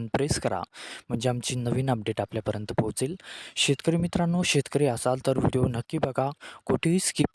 Icon press करा. म्हणजे आमची नवीन अपडेट आपल्यापर्यंत पोहोचेल. शेतकरी मित्रांनो शेतकरी असाल तर व्हिडिओ नक्की बघा. कुठेही स्किप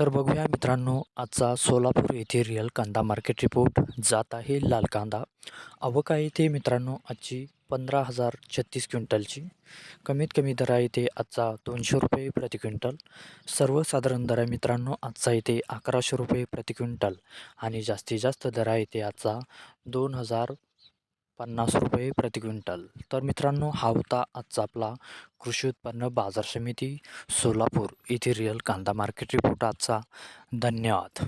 तर बघूया मित्रांनो आजचा सोलापूर येथे रिअल कांदा मार्केट रिपोर्ट जात आहे लाल कांदा. आवक आहे ते मित्रांनो आजची पंधरा हजार छत्तीस क्विंटलची. कमीत कमी दर आहे ते आजचा दोनशे रुपये प्रति क्विंटल. सर्वसाधारण दर आहे मित्रांनो आजचा इथे अकराशे रुपये प्रति क्विंटल. आणि जास्तीत जास्त दर आहे ते आजचा दोन हजार पन्नास रुपये प्रति क्विंटल. तर मित्रांनो हा होता आजचा आपला कृषी उत्पन्न बाजार समिती सोलापूर येथे रिअल कांदा मार्केट रिपोर्ट आजचा. धन्यवाद.